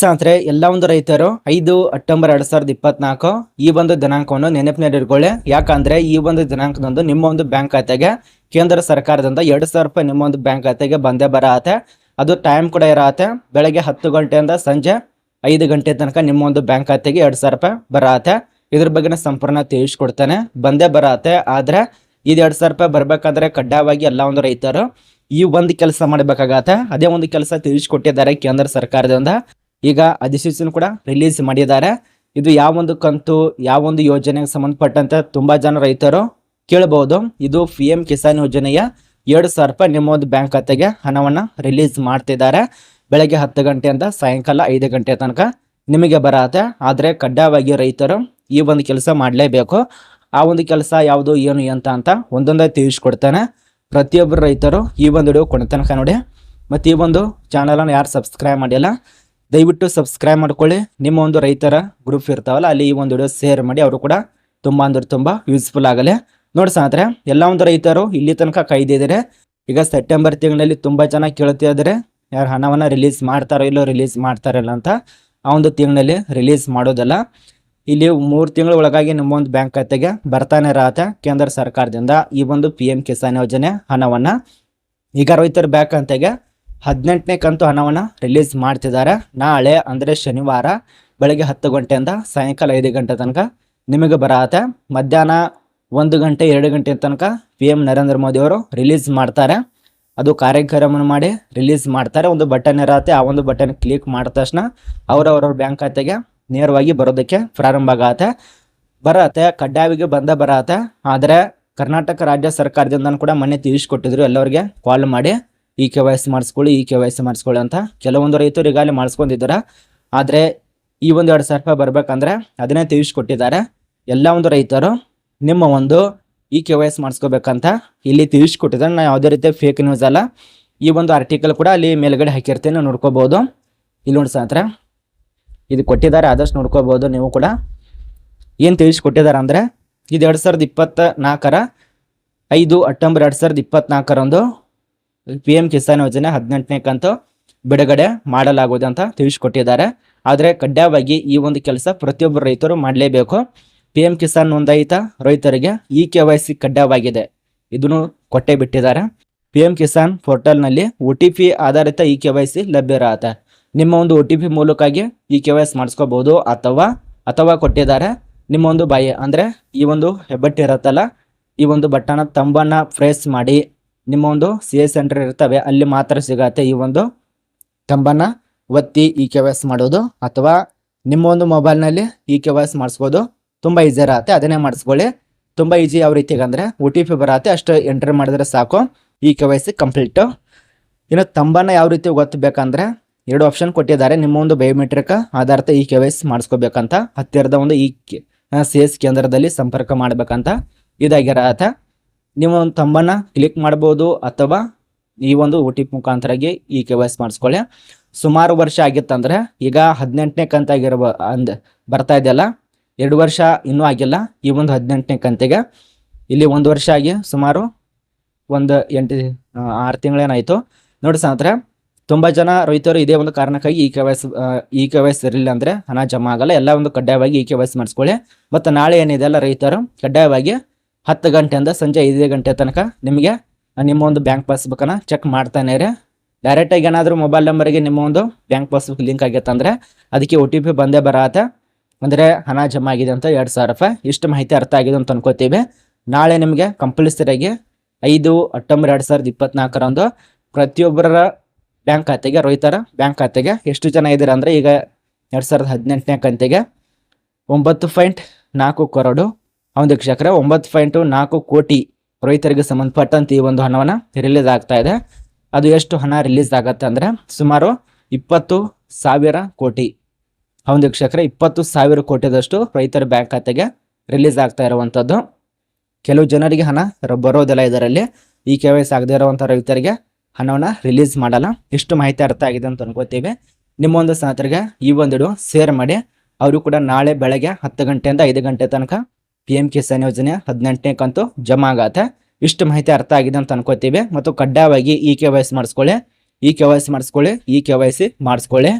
ಸ್ನೇಹಿತರೆ, ಎಲ್ಲ ಒಂದು ರೈತರು ಐದು ಅಕ್ಟೋಬರ್ ಎರಡ್ ಸಾವಿರದ ಇಪ್ಪತ್ನಾಲ್ಕು ಈ ಒಂದು ದಿನಾಂಕವನ್ನು ನೆನಪಿನಲ್ಲಿಟ್ಕೊಳ್ಳಿ ಯಾಕಂದ್ರೆ ಈ ಒಂದು ದಿನಾಂಕದಂದು ನಿಮ್ಮ ಒಂದು ಬ್ಯಾಂಕ್ ಖಾತೆಗೆ ಕೇಂದ್ರ ಸರ್ಕಾರದಿಂದ ಎರಡು ಸಾವಿರ ರೂಪಾಯಿ ನಿಮ್ಮ ಒಂದು ಬ್ಯಾಂಕ್ ಖಾತೆಗೆ ಬಂದೇ ಬರತ್ತೆ. ಅದು ಟೈಮ್ ಕೂಡ ಇರತ್ತೆ. ಬೆಳಗ್ಗೆ ಹತ್ತು ಗಂಟೆಯಿಂದ ಸಂಜೆ ಐದು ಗಂಟೆ ತನಕ ನಿಮ್ಮ ಒಂದು ಬ್ಯಾಂಕ್ ಖಾತೆಗೆ ಎರಡು ಸಾವಿರ ರೂಪಾಯಿ ಬರತ್ತೆ. ಇದ್ರ ಬಗ್ಗೆ ಸಂಪೂರ್ಣ ತಿಳಿಸ್ಕೊಡ್ತೇನೆ. ಬಂದೇ ಬರತ್ತೆ. ಆದ್ರೆ ಇದು ಎರಡು ಸಾವಿರ ರೂಪಾಯಿ ಬರ್ಬೇಕಾದ್ರೆ ಕಡ್ಡಾಯವಾಗಿ ಎಲ್ಲ ಒಂದು ರೈತರು ಈ ಒಂದು ಕೆಲಸ ಮಾಡಬೇಕಾಗತ್ತೆ. ಅದೇ ಒಂದು ಕೆಲಸ ತಿಳಿಸ್ಕೊಟ್ಟಿದ್ದಾರೆ ಕೇಂದ್ರ ಸರ್ಕಾರದಿಂದ. ಈಗ ಅಧಿಸೂಚನೆ ಕೂಡ ರಿಲೀಸ್ ಮಾಡಿದ್ದಾರೆ. ಇದು ಯಾವ ಒಂದು ಕಂತು, ಯಾವ ಒಂದು ಯೋಜನೆಗೆ ಸಂಬಂಧಪಟ್ಟಂತೆ ತುಂಬಾ ಜನ ರೈತರು ಕೇಳಬಹುದು ಇದು ಪಿ ಕಿಸಾನ್ ಯೋಜನೆಯ ಎರಡು ಸಾವಿರ ರೂಪಾಯಿ ನಿಮ್ಮ ಒಂದು ಬ್ಯಾಂಕ್ ಖಾತೆಗೆ ಹಣವನ್ನ ರಿಲೀಸ್ ಮಾಡ್ತಿದ್ದಾರೆ. ಬೆಳಗ್ಗೆ ಹತ್ತು ಗಂಟೆಯಿಂದ ಸಾಯಂಕಾಲ ಐದು ಗಂಟೆ ತನಕ ನಿಮಗೆ ಬರತ್ತೆ. ಆದರೆ ಕಡ್ಡಾಯವಾಗಿ ರೈತರು ಈ ಒಂದು ಕೆಲಸ ಮಾಡಲೇಬೇಕು. ಆ ಒಂದು ಕೆಲಸ ಯಾವುದು, ಏನು ಅಂತ ಅಂತ ಒಂದೊಂದೇ ತಿಳಿಸ್ಕೊಡ್ತಾನೆ. ಪ್ರತಿಯೊಬ್ಬರು ರೈತರು ಈ ಒಂದು ವಿಡಿಯೋ ಕೊನೆ ತನಕ ನೋಡಿ. ಮತ್ತು ಈ ಒಂದು ಚಾನಲನ್ನು ಯಾರು ಸಬ್ಸ್ಕ್ರೈಬ್ ಮಾಡಿಲ್ಲ ದಯವಿಟ್ಟು ಸಬ್ಸ್ಕ್ರೈಬ್ ಮಾಡ್ಕೊಳ್ಳಿ. ನಿಮ್ಮ ಒಂದು ರೈತರ ಗ್ರೂಪ್ ಇರ್ತಾವಲ್ಲ, ಅಲ್ಲಿ ಈ ಒಂದು ವಿಡಿಯೋ ಶೇರ್ ಮಾಡಿ, ಅವರು ಕೂಡ ತುಂಬ ಅಂದ್ರೆ ತುಂಬ ಯೂಸ್ಫುಲ್ ಆಗಲಿ. ನೋಡಿ ಸ್ನೇಹಿತರೆ, ಎಲ್ಲ ಒಂದು ರೈತರು ಇಲ್ಲಿ ತನಕ ಕಾಯ್ದಿದ್ದಾರೆ ಈಗ ಸೆಪ್ಟೆಂಬರ್ ತಿಂಗಳಲ್ಲಿ ತುಂಬ ಜನ ಕೇಳ್ತಾ ಇದ್ದಾರೆ ಯಾರು ಹಣವನ್ನು ರಿಲೀಸ್ ಮಾಡ್ತಾರೋ ಇಲ್ಲೋ ರಿಲೀಸ್ ಮಾಡ್ತಾರಲ್ಲ ಅಂತ. ಆ ಒಂದು ತಿಂಗಳಲ್ಲಿ ರಿಲೀಸ್ ಮಾಡೋದಲ್ಲ. ಇಲ್ಲಿ ಮೂರು ತಿಂಗಳ ಒಳಗಾಗಿ ನಿಮ್ಮ ಒಂದು ಬ್ಯಾಂಕ್ ಖಾತೆಗೆ ಬರ್ತಾನೆ ಇರತ್ತೆ ಕೇಂದ್ರ ಸರ್ಕಾರದಿಂದ ಈ ಒಂದು ಪಿ ಕಿಸಾನ್ ಯೋಜನೆ ಹಣವನ್ನು. ಈಗ ರೈತರ ಬ್ಯಾಂಕ್ ಖಾತೆಗೆ ಹದಿನೆಂಟನೇ ಕಂತು ಹಣವನ್ನು ರಿಲೀಸ್ ಮಾಡ್ತಿದ್ದಾರೆ. ನಾಳೆ ಅಂದರೆ ಶನಿವಾರ ಬೆಳಗ್ಗೆ ಹತ್ತು ಗಂಟೆಯಿಂದ ಸಾಯಂಕಾಲ ಐದು ಗಂಟೆ ತನಕ ನಿಮಗೆ ಬರತ್ತೆ. ಮಧ್ಯಾಹ್ನ ಒಂದು ಗಂಟೆ, ಎರಡು ಗಂಟೆ ತನಕ ಪಿ ಎಂ ನರೇಂದ್ರ ಮೋದಿ ಅವರು ರಿಲೀಸ್ ಮಾಡ್ತಾರೆ. ಅದು ಕಾರ್ಯಕ್ರಮ ಮಾಡಿ ರಿಲೀಸ್ ಮಾಡ್ತಾರೆ. ಒಂದು ಬಟನ್ ಇರತ್ತೆ. ಆ ಒಂದು ಬಟನ್ ಕ್ಲಿಕ್ ಮಾಡಿದ ತಕ್ಷಣ ಅವರವರ ಬ್ಯಾಂಕ್ ಖಾತೆಗೆ ನೇರವಾಗಿ ಬರೋದಕ್ಕೆ ಪ್ರಾರಂಭ ಆಗತ್ತೆ. ಬರತ್ತೆ. ಕಡ್ಡಾಯವಾಗಿ ಬಂದ ಬರತ್ತೆ. ಆದರೆ ಕರ್ನಾಟಕ ರಾಜ್ಯ ಸರ್ಕಾರದಿಂದ ಕೂಡ ಮೊನ್ನೆ ತಿಳಿಸ್ಕೊಟ್ಟಿದ್ರು. ಎಲ್ಲರಿಗೆ ಕಾಲ್ ಮಾಡಿ ಇ ಕೆ ವೈ ಎಸ್ ಮಾಡಿಸ್ಕೊಳ್ಳಿ, ಈ ಕೆ ವೈ ಎಸ್ ಮಾಡಿಸ್ಕೊಳ್ಳಿ ಅಂತ ಕೆಲವೊಂದು ರೈತರು ಈಗಾಗಲೇ ಮಾಡಿಸ್ಕೊಂಡಿದ್ದಾರೆ. ಆದರೆ ಈ ಒಂದು ಎರಡು ಸಾವಿರ ರೂಪಾಯಿ ಬರಬೇಕಂದ್ರೆ ಅದನ್ನೇ ತಿಳಿಸ್ಕೊಟ್ಟಿದ್ದಾರೆ. ಎಲ್ಲ ಒಂದು ರೈತರು, ನಿಮ್ಮ ಒಂದು ಇ ಕೆ ವೈ ಎಸ್ ಮಾಡಿಸ್ಕೋಬೇಕಂತ ಇಲ್ಲಿ ತಿಳಿಸ್ಕೊಟ್ಟಿದ್ದಾರೆ. ನಾನು ಯಾವುದೇ ರೀತಿ ಫೇಕ್ ನ್ಯೂಸ್ ಅಲ್ಲ, ಈ ಒಂದು ಆರ್ಟಿಕಲ್ ಕೂಡ ಅಲ್ಲಿ ಮೇಲ್ಗಡೆ ಹಾಕಿರ್ತೀನಿ, ನೋಡ್ಕೋಬೋದು. ಇಲ್ಲಿ ನೋಡಿ ಸಾತ್ರ ಇದು ಕೊಟ್ಟಿದ್ದಾರೆ, ಆದಷ್ಟು ನೋಡ್ಕೋಬೋದು ನೀವು ಕೂಡ. ಏನು ತಿಳಿಸ್ಕೊಟ್ಟಿದ್ದಾರೆ ಅಂದರೆ, ಇದು ಎರಡು ಸಾವಿರದ ಇಪ್ಪತ್ತ ನಾಲ್ಕರ ಐದು ಅಕ್ಟೋಬರ್ ಎರಡು ಸಾವಿರದ ಇಪ್ಪತ್ನಾಲ್ಕರಂದು ಪಿ ಎಂ ಕಿಸಾನ್ ಯೋಜನೆ ಹದಿನೆಂಟನೇ ಕಂತು ಬಿಡುಗಡೆ ಮಾಡಲಾಗುವುದು ಅಂತ ತಿಳಿಸಿಕೊಟ್ಟಿದ್ದಾರೆ. ಆದರೆ ಕಡ್ಡಾಯವಾಗಿ ಈ ಒಂದು ಕೆಲಸ ಪ್ರತಿಯೊಬ್ಬರು ರೈತರು ಮಾಡಲೇಬೇಕು. ಪಿ ಎಂ ಕಿಸಾನ್ ನೋಂದಾಯಿತ ರೈತರಿಗೆ ಇ ಕೆ ವೈ ಸಿ ಕಡ್ಡಾಯವಾಗಿದೆ. ಇದನ್ನು ಕೊಟ್ಟೇ ಬಿಟ್ಟಿದ್ದಾರೆ. ಪಿ ಎಂ ಕಿಸಾನ್ ಪೋರ್ಟಲ್ನಲ್ಲಿ ಒ ಟಿ ಪಿ ಆಧಾರಿತ ಇ ಕೆ ವೈ ಸಿ ಲಭ್ಯ ಇರತ್ತೆ. ನಿಮ್ಮ ಒಂದು ಒ ಟಿ ಪಿ ಮೂಲಕವಾಗಿ ಇ ಕೆ ವೈ ಎಸ್ ಮಾಡಿಸ್ಕೋಬಹುದು ಅಥವಾ ಅಥವಾ ಕೊಟ್ಟಿದ್ದಾರೆ. ನಿಮ್ಮ ಒಂದು ಬಾಯಿ ಅಂದರೆ ಈ ಒಂದು ಹೆಬ್ಬಟ್ಟು ಇರುತ್ತಲ್ಲ, ಈ ಒಂದು ಬಟ್ಟನ ತಂಬನ್ನ ಪ್ರೆಸ್ ಮಾಡಿ ನಿಮ್ಮ ಒಂದು ಸಿ ಎ ಸೆಂಟರ್ ಇರ್ತವೆ, ಅಲ್ಲಿ ಮಾತ್ರ ಸಿಗತ್ತೆ ಈ ಒಂದು ಕಂಬನ ಒತ್ತಿ ಇ ಕೆ ವೈ ಎಸ್ ಮಾಡೋದು. ಅಥವಾ ನಿಮ್ಮ ಒಂದು ಮೊಬೈಲ್ನಲ್ಲಿ ಇ ಕೆ ವೈ ಎಸ್ ಮಾಡಿಸ್ಬೋದು. ತುಂಬ ಈಸಿ ಇರತ್ತೆ, ಅದನ್ನೇ ಮಾಡಿಸ್ಕೊಳ್ಳಿ. ತುಂಬ ಈಸಿ ಯಾವ ರೀತಿಗೆ ಅಂದರೆ ಒ ಟಿ ಪಿ ಬರತ್ತೆ, ಅಷ್ಟು ಎಂಟ್ರಿ ಮಾಡಿದ್ರೆ ಸಾಕು. E K Y C complete ಇನ್ನು ತಂಬನ ಯಾವ ರೀತಿ ಗೊತ್ತಬೇಕಂದ್ರೆ ಎರಡು ಆಪ್ಷನ್ ಕೊಟ್ಟಿದ್ದಾರೆ. ನಿಮ್ಮ ಒಂದು ಬಯೋಮೆಟ್ರಿಕ್ ಆಧಾರಿತ ಇ ಕೆ ವೈ ಸಿ ಮಾಡಿಸ್ಕೋಬೇಕಂತ, ಹತ್ತಿರದ ಒಂದು ಇ ಸಿ ಎಸ್ ಕೇಂದ್ರದಲ್ಲಿ ಸಂಪರ್ಕ ಮಾಡಬೇಕಂತ ಇದಾಗಿರತ್ತೆ. ನೀವು ಒಂದು ತಂಬನ್ನ ಕ್ಲಿಕ್ ಮಾಡ್ಬೋದು ಅಥವಾ ಈ ಒಂದು ಓ ಟಿ ಪಿ ಮುಖಾಂತರಾಗಿ ಈ ಕೆ ವೈ ಎಸ್ ಮಾಡಿಸ್ಕೊಳ್ಳಿ. ಸುಮಾರು ವರ್ಷ ಆಗಿತ್ತಂದ್ರೆ ಈಗ ಹದಿನೆಂಟನೇ ಕಂತಾಗಿರ್ಬ, ಅಂದ್ ಬರ್ತಾ ಇದೆಯಲ್ಲ, ಎರಡು ವರ್ಷ ಇನ್ನೂ ಆಗಿಲ್ಲ. ಈ ಒಂದು ಹದಿನೆಂಟನೇ ಕಂತಿಗೆ ಇಲ್ಲಿ ಒಂದು ವರ್ಷ ಆಗಿ ಸುಮಾರು ಒಂದು ಎಂಟು ಆರು ತಿಂಗಳೇನಾಯಿತು. ನೋಡಿ ಸ್ನೇಹಿತರೆ, ತುಂಬ ಜನ ರೈತರು ಇದೇ ಒಂದು ಕಾರಣಕ್ಕಾಗಿ E K Y C E K Y C ಇರಲಿಲ್ಲ ಅಂದರೆ ಹಣ ಜಮಾ ಆಗಲ್ಲ. ಎಲ್ಲ ಒಂದು ಕಡ್ಡಾಯವಾಗಿ ಈ ಕೆ ವೈಸ್ ಮಾಡಿಸ್ಕೊಳ್ಳಿ. ಮತ್ತು ನಾಳೆ ಏನಿದೆ ಅಲ್ಲ ರೈತರು, ಕಡ್ಡಾಯವಾಗಿ ಹತ್ತು ಗಂಟೆಯಿಂದ ಸಂಜೆ ಐದು ಗಂಟೆ ತನಕ ನಿಮಗೆ ನಿಮ್ಮ ಒಂದು ಬ್ಯಾಂಕ್ ಪಾಸ್ಬುಕ್ಕನ್ನು ಚೆಕ್ ಮಾಡ್ತಾನೆ ರೀ ಡೈರೆಕ್ಟಾಗಿ ಏನಾದರೂ ಮೊಬೈಲ್ ನಂಬರಿಗೆ ನಿಮ್ಮ ಒಂದು ಬ್ಯಾಂಕ್ ಪಾಸ್ಬುಕ್ ಲಿಂಕ್ ಆಗೈತೆ ಅಂದರೆ ಅದಕ್ಕೆ ಒ ಟಿ ಪಿ ಬಂದೇ ಬರತ್ತೆ. ಅಂದರೆ ಹಣ ಜಮಾ ಆಗಿದೆ ಅಂತ ಎರಡು ಸಾವಿರ ರೂಪಾಯಿ. ಇಷ್ಟು ಮಾಹಿತಿ ಅರ್ಥ ಆಗಿದೆ ಅಂತ ಅನ್ಕೋತೀವಿ. ನಾಳೆ ನಿಮಗೆ ಕಂಪಲ್ಸರಿಯಾಗಿ ಐದು ಅಕ್ಟೋಬರ್ ಎರಡು ಸಾವಿರದ ಇಪ್ಪತ್ನಾಲ್ಕರಂದು ಪ್ರತಿಯೊಬ್ಬರ ಬ್ಯಾಂಕ್ ಖಾತೆಗೆ, ರೈತರ ಬ್ಯಾಂಕ್ ಖಾತೆಗೆ ಎಷ್ಟು ಜನ ಇದ್ದೀರಾ ಅಂದರೆ ಈಗ ಎರಡು ಸಾವಿರದ ಹದಿನೆಂಟನೇ ಕಂತಿಗೆ ಒಂಬತ್ತು ಪಾಯಿಂಟ್ ನಾಲ್ಕು ಕರೋಡು ಒಂದು ವೀಕ್ಷಕರೇ ಒಂಬತ್ತು ಪಾಯಿಂಟು ನಾಲ್ಕು ಕೋಟಿ ರೈತರಿಗೆ ಸಂಬಂಧಪಟ್ಟಂತೆ ಈ ಒಂದು ಹಣವನ್ನು ರಿಲೀಸ್ ಆಗ್ತಾ ಇದೆ. ಅದು ಎಷ್ಟು ಹಣ ರಿಲೀಸ್ ಆಗತ್ತೆ ಅಂದರೆ ಸುಮಾರು ಇಪ್ಪತ್ತು ಸಾವಿರ ಕೋಟಿ. ಒಂದು ವೀಕ್ಷಕರೇ ಇಪ್ಪತ್ತು ಸಾವಿರ ಕೋಟಿದಷ್ಟು ರೈತರ ಬ್ಯಾಂಕ್ ಖಾತೆಗೆ ರಿಲೀಸ್ ಆಗ್ತಾ ಇರುವಂಥದ್ದು ಕೆಲವು ಜನರಿಗೆ ಹಣ ಬರೋದಿಲ್ಲ ಇದರಲ್ಲಿ. ಈ ಕೆ ವೈ ಆಗದೇ ಇರುವಂಥ ರೈತರಿಗೆ ಹಣವನ್ನು ರಿಲೀಸ್ ಮಾಡಲ್ಲ. ಇಷ್ಟು ಮಾಹಿತಿ ಅರ್ಥ ಆಗಿದೆ ಅಂತ ಅನ್ಕೋತೀವಿ. ನಿಮ್ಮ ಒಂದು ಸ್ನೇಹಿತರಿಗೆ ಈ ಒಂದು ಶೇರ್ ಮಾಡಿ. ಅವರು ಕೂಡ ನಾಳೆ ಬೆಳಗ್ಗೆ ಹತ್ತು ಗಂಟೆಯಿಂದ ಐದು ಗಂಟೆ ತನಕ ಪಿ ಎಂ ಕಿಸಾನ್ ಯೋಜನೆ ಹದಿನೆಂಟನೇ ಕಂತು ಜಮಾ ಆಗತ್ತೆ. ಇಷ್ಟು ಮಾಹಿತಿ ಅರ್ಥ ಆಗಿದೆ ಅಂತ ಅನ್ಕೋತೀವಿ. ಮತ್ತು ಕಡ್ಡಾಯವಾಗಿ ಇ ಕೆ ವೈ ಸಿ ಮಾಡಿಸ್ಕೊಳ್ಳಿ. ಇ ಕೆ ವೈ ಸಿ ಮಾಡಿಸ್ಕೊಳ್ಳಿ. ಇ ಕೆ ವೈ ಸಿ ಮಾಡಿಸ್ಕೊಳ್ಳಿ.